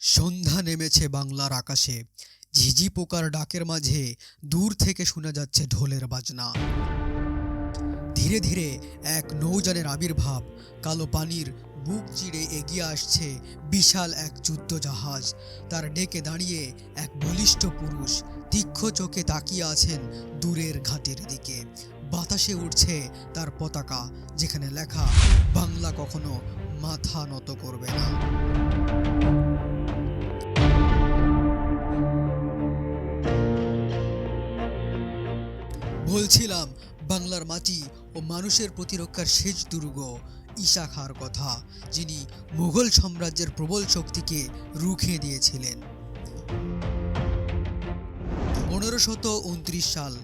সন্ধ্যা নেমেছে বাংলার আকাশে। ঝিঝি পোকার ডাকের মাঝে দূর থেকে শোনা যাচ্ছে ঢোলের বাজনা। ধীরে ধীরে এক নৌযানের আবির্ভাব, কালো পানির বুক চিড়ে এগিয়ে আসছে বিশাল এক যুদ্ধ জাহাজ তার ডেকে দাঁড়িয়ে এক বলিষ্ঠ পুরুষ তীক্ষ্ণ চোখে তাকিয়ে আছেন দূরের ঘাটের দিকে। বাতাসে উঠছে তার পতাকা, যেখানে লেখা, বাংলা কখনো মাথা নত করবে না। বলছিলাম, বাংলার মাটি ও মানুষের প্রতিরক্ষার শেষ দুর্গ ঈশা খাঁর কথা, যিনি মুঘল সাম্রাজ্যের প্রবল শক্তিকে রুখে দিয়েছিলেন। পনেরোশত উনত্রিশ সাল,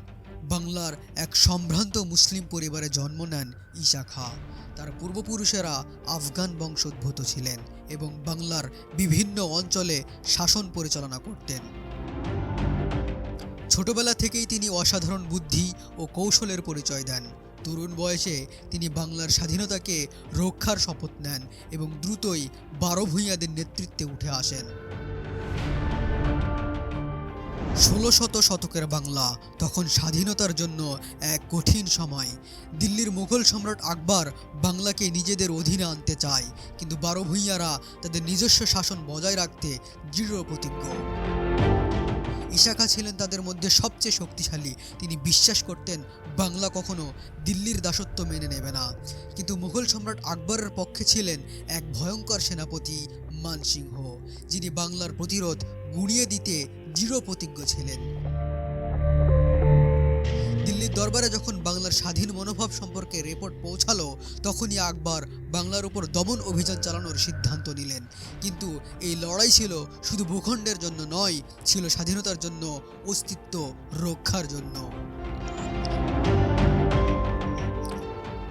বাংলার এক সম্ভ্রান্ত মুসলিম পরিবারে জন্ম নেন ঈশা খাঁ তার পূর্বপুরুষেরা আফগান বংশোদ্ভূত ছিলেন এবং বাংলার বিভিন্ন অঞ্চলে শাসন পরিচালনা করতেন। ছোটবেলা থেকেই তিনি অসাধারণ বুদ্ধি ও কৌশলের পরিচয় দেন। তরুণ বয়সে তিনি বাংলার স্বাধীনতাকে রক্ষার শপথ নেন এবং দ্রুতই বারো ভূঁইয়াদের নেতৃত্বে উঠে আসেন। ষোলো শত শতকের বাংলা, তখন স্বাধীনতার জন্য এক কঠিন সময়। দিল্লির মুঘল সম্রাট আকবর বাংলাকে নিজেদের অধীনে আনতে চায়, কিন্তু বারো ভূঁইয়ারা তাদের নিজস্ব শাসন বজায় রাখতে দৃঢ় প্রতিজ্ঞ। ইশাখা ছিলেন তাদের মধ্যে সবচেয়ে শক্তিশালী। তিনি বিশ্বাস করতেন, বাংলা কখনো দিল্লির দাসত্ব মেনে নেবে না। কিন্তু মুঘল সম্রাট আকবরের পক্ষে ছিলেন এক ভয়ঙ্কর সেনাপতি মানসিংহ যিনি বাংলার প্রতিরোধ গুঁড়িয়ে দিতে দৃঢ় প্রতিজ্ঞ ছিলেন। দিল্লির দরবারে যখন বাংলার স্বাধীন মনোভাব সম্পর্কে রিপোর্ট পৌঁছালো, তখনই আকবর বাংলার উপর দমন অভিযান চালানোর সিদ্ধান্ত নিলেন। কিন্তু এই লড়াই ছিল শুধু ভূখণ্ডের জন্য নয়, ছিল স্বাধীনতার জন্য, অস্তিত্ব রক্ষার জন্য।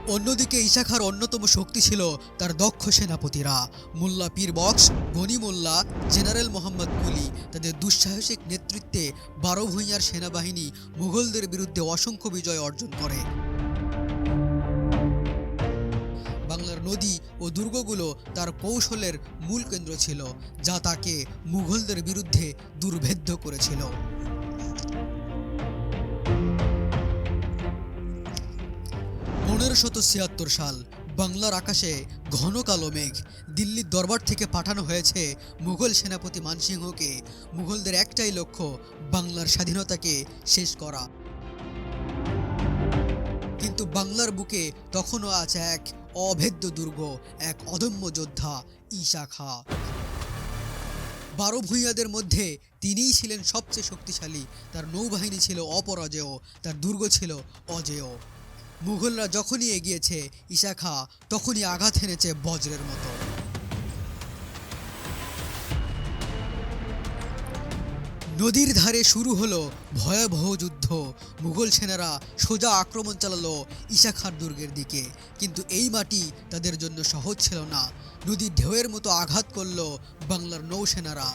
অন্যদিকে ইশাখার অন্যতম শক্তি ছিল তার দক্ষ সেনাপতিরা। মোল্লা পীর বক্স, গনি মোল্লা, জেনারেল মোহাম্মদ কুলি তাদের দুঃসাহসিক নেতৃত্বে বারো ভূঁইয়ার সেনাবাহিনী মুঘলদের বিরুদ্ধে অসংখ্য বিজয় অর্জন করে। বাংলার নদী ও দুর্গগুলো তার কৌশলের মূল কেন্দ্র ছিল, যা তাকে মুঘলদের বিরুদ্ধে দুর্ভেদ্য করেছিল। পনেরোশত ছিয়াত্তর সাল বাংলার আকাশে ঘন কালো মেঘ দিল্লির দরবার থেকে পাঠানো হয়েছে মুঘল সেনাপতি মানসিংহকে। মুঘলদের একটাই লক্ষ্য, বাংলার স্বাধীনতাকে শেষ করা। কিন্তু বাংলার বুকে তখনও আছে এক অভেদ্য দুর্গ, এক অদম্য যোদ্ধা ঈশা খাঁ। বারো ভূঁইয়াদের মধ্যে তিনিই ছিলেন সবচেয়ে শক্তিশালী। তার নৌবাহিনী ছিল অপরাজেয়, তার দুর্গ ছিল অজেয়। মুঘলরা যখনই এগিয়েছে ঈশা খাঁ তখনই আঘাত হেনেছে বজ্রের মতো। নদীর ধারে শুরু হলো ভয়াবহ যুদ্ধ। মুঘল সেনারা সোজা আক্রমণ চালালো ঈশা খাঁর দুর্গের দিকে। কিন্তু এই মাটি তাদের জন্য সহজ ছিল না। নদীর ঢেউয়ের মতো আঘাত করল বাংলার নৌসেনারা।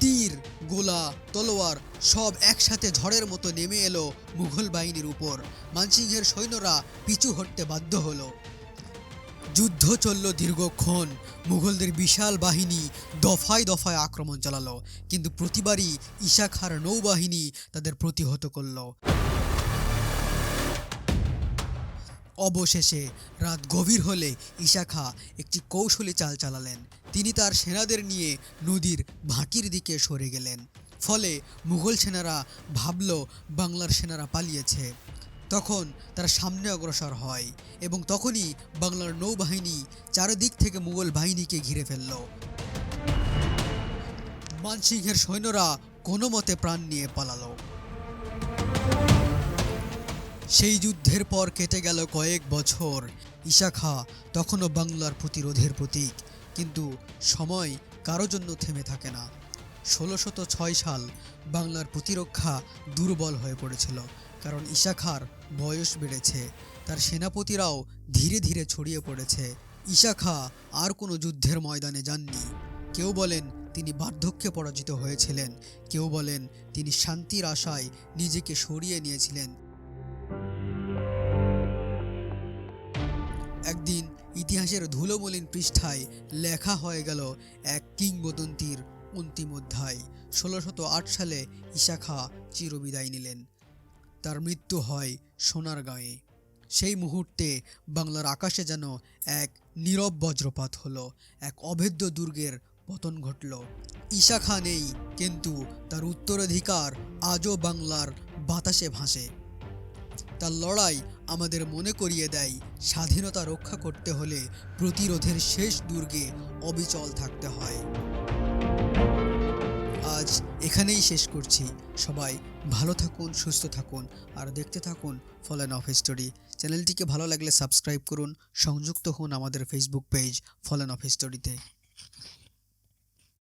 তীর গোলা, তলোয়ার সব একসাথে ঝড়ের মতো নেমে এলো মুঘল বাহিনীর উপর। মানসিংহের সৈন্যরা পিছু হটতে বাধ্য হলো। যুদ্ধ চলল দীর্ঘক্ষণ। মুঘলদের বিশাল বাহিনী দফায় দফায় আক্রমণ চালালো। কিন্তু প্রতিবারই ঈশা খাঁর নৌবাহিনী তাদের প্রতিহত করল। অবশেষে রাত গভীর হলে ঈশা খাঁ একটি কৌশলী চাল চালালেন। তিনি তার সেনাদের নিয়ে নদীর ভাটির দিকে সরে গেলেন। ফলে মুঘল সেনারা ভাবল, বাংলার সেনারা পালিয়েছে। তখন তারা সামনে অগ্রসর হয় এবং তখনই বাংলার নৌবাহিনী চারিদিক থেকে মুঘল বাহিনীকে ঘিরে ফেলল। মানসিংহের সৈন্যরা কোনো মতে প্রাণ নিয়ে পালালো। সেই যুদ্ধের পর কেটে গেল কয়েক বছর। ঈশা খাঁ তখনও বাংলার প্রতিরোধের প্রতীক। কিন্তু সময় কারও জন্য থেমে থাকে না। ষোলোশত ছয় সাল বাংলার প্রতিরক্ষা দুর্বল হয়ে পড়েছিল, কারণ ঈশা খাঁর বয়স বেড়েছে। তার সেনাপতিরাও ধীরে ধীরে ছড়িয়ে পড়েছে। ঈশা খাঁ আর কোনো যুদ্ধের ময়দানে যাননি। কেউ বলেন তিনি বার্ধক্যে পরাজিত হয়েছিলেন, কেউ বলেন তিনি শান্তির আশায় নিজেকে সরিয়ে নিয়েছিলেন। ইতিহাসের ধুলোমলিন পৃষ্ঠায় লেখা হয়ে গেল এক কিংবদন্তির অন্তিম অধ্যায়। ষোলোশত আট সালে ঈশা খাঁ চিরবিদায় নিলেন। তার মৃত্যু হয় সোনার সোনারগাঁয়ে সেই মুহূর্তে বাংলার আকাশে যেন এক নীরব বজ্রপাত হলো, এক অভেদ্য দুর্গের পতন ঘটল। ঈশা খাঁ নেই, কিন্তু তার উত্তরাধিকার আজও বাংলার বাতাসে ভাসে। তার লড়াই আমাদের মনে করিয়ে দেয়। স্বাধীনতা রক্ষা করতে হলে প্রতিরোধের শেষ দুর্গে অবিচল থাকতে হয়। আজ এখানেই শেষ করছি। সবাই ভালো থাকুন, সুস্থ থাকুন আর দেখতে থাকুন ফলেন অফ হিস্টোরি চ্যানেলটিকে ভালো লাগলে সাবস্ক্রাইব করুন। সংযুক্ত হন আমাদের ফেসবুক পেজ ফলেন অফ হিস্টোরিতে